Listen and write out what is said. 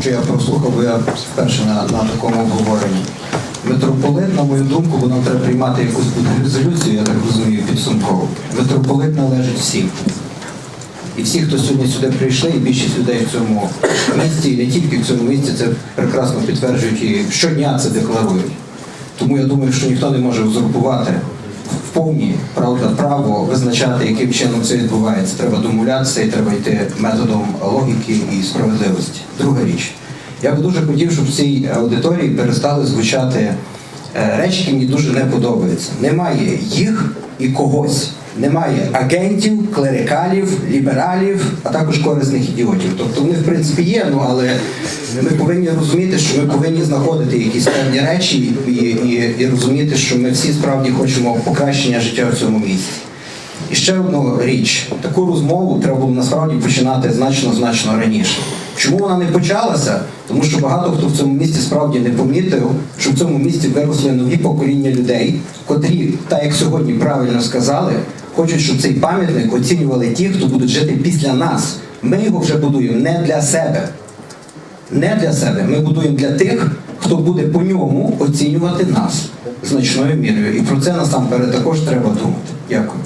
Що я прослухав, бо я вперше на, на такому обговоренні. Митрополит, на мою думку, нам треба приймати якусь резолюцію, я так розумію, підсумково. Митрополит належить всім. І всі, хто сьогодні сюди прийшли, і більшість людей в цьому місті, і не тільки в цьому місті, це прекрасно підтверджують і щодня це декларують. Тому я думаю, що ніхто не може узурпувати повні правда право визначати, яким чином це відбувається. Треба домовлятися і треба йти методом логіки і справедливості. Друга річ. Я би дуже хотів, щоб в цій аудиторії перестали звучати е, речі, які мені дуже не подобаються. Немає їх і когось. Немає агентів, клерикалів, лібералів, а також корисних ідіотів. Тобто вони в принципі є, ну але ми повинні розуміти, що ми повинні знаходити якісь певні речі і, і, і розуміти, що ми всі справді хочемо покращення життя в цьому місці. І ще одну річ, таку розмову треба було насправді починати значно значно раніше. Чому вона не почалася? Тому що багато хто в цьому місті справді не помітив, що в цьому місті виросли нові покоління людей, котрі, так як сьогодні правильно сказали, хочуть, щоб цей пам'ятник оцінювали ті, хто будуть жити після нас. Ми його вже будуємо не для себе. Не для себе. Ми будуємо для тих, хто буде по ньому оцінювати нас значною мірою. І про це насамперед також треба думати. Дякую.